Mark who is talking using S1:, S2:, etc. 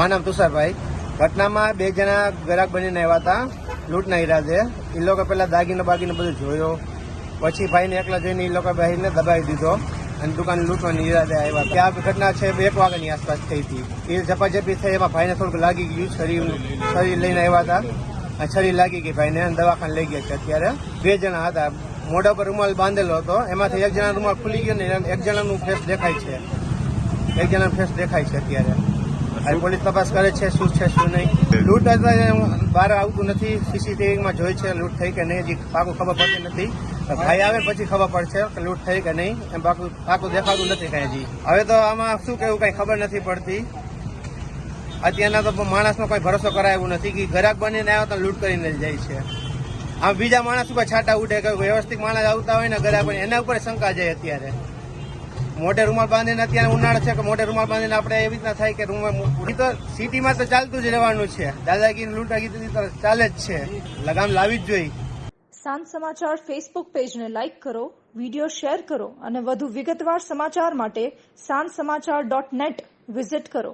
S1: મારું નામ તુષારભાઈ. ઘટનામાં બે જણા ગ્રાહક બનીને આવ્યા હતા. લૂંટના ઈરાદે એ લોકો પહેલાં દાગીનો બાગીને બધું જોયો. પછી ભાઈને એકલા જોઈને એ લોકો ભાઈને દબાવી દીધો અને દુકાન લૂંટવાની ઈરાદે આવ્યા ત્યાં ઘટના છે એક વાગ્યાની આસપાસ થઈ હતી. એ ઝપાઝપી થઈ, એમાં ભાઈને થોડુંક લાગી ગયું, શરીર શરીર લઈને આવ્યા હતા. શરીર લાગી ગઈ ભાઈને દવાખાને લઈ ગયા છે અત્યારે. બે જણા હતા. મોઢા પર રૂમાલ બાંધેલો હતો. એમાંથી એક જણા રૂમાલ ખુલી ગયો ને એક જણાનું ફેસ દેખાય છે. એક જણાનું ફેસ દેખાય છે અત્યારે. પોલીસ તપાસ કરે છે શું છે, શું નહીં. લૂંટ બહાર આવતું નથી. સીસીટીવીમાં જોઈ છે લૂંટ થઈ કે નહીં, હજી પાકું ખબર પડતી નથી. ભાઈ આવે પછી ખબર પડશે કે લૂંટ થઈ કે નહીં. એમ પાકું પાકું દેખાતું નથી કઈ હજી. હવે તો આમાં શું કેવું કઈ ખબર નથી પડતી. અત્યારના તો માણસનો કોઈ ભરોસો કરાય નથી કે ઘરાક બનીને આવ્યો તો લૂંટ કરીને જાય છે. આમ બીજા માણસ ઉપર છાટા ઉડે કે વ્યવસ્થિત માણસ આવતા હોય ને ઘરાક બની એના ઉપર શંકા જાય અત્યારે. મોઢે રૂમાલ બાંધીને અત્યારે ઉનાળો છે કે મોઢે રૂમાલ બાંધીને આપણે એવી રીતના થાય કે રૂમાલ તો સિટીમાં તો ચાલતું જ રહેવાનું છે. દાદાગીરી લૂંટાગીરી તો ચાલે જ છે. લગામ લાવી જ જોઈએ
S2: સાંજ સમાચાર ફેસબુક પેજને લાઇક કરો વીડિયો શેર કરો અને વધુ વિગતવાર સમાચાર માટે સાંજ સમાચાર ડોટ નેટ વિઝિટ કરો.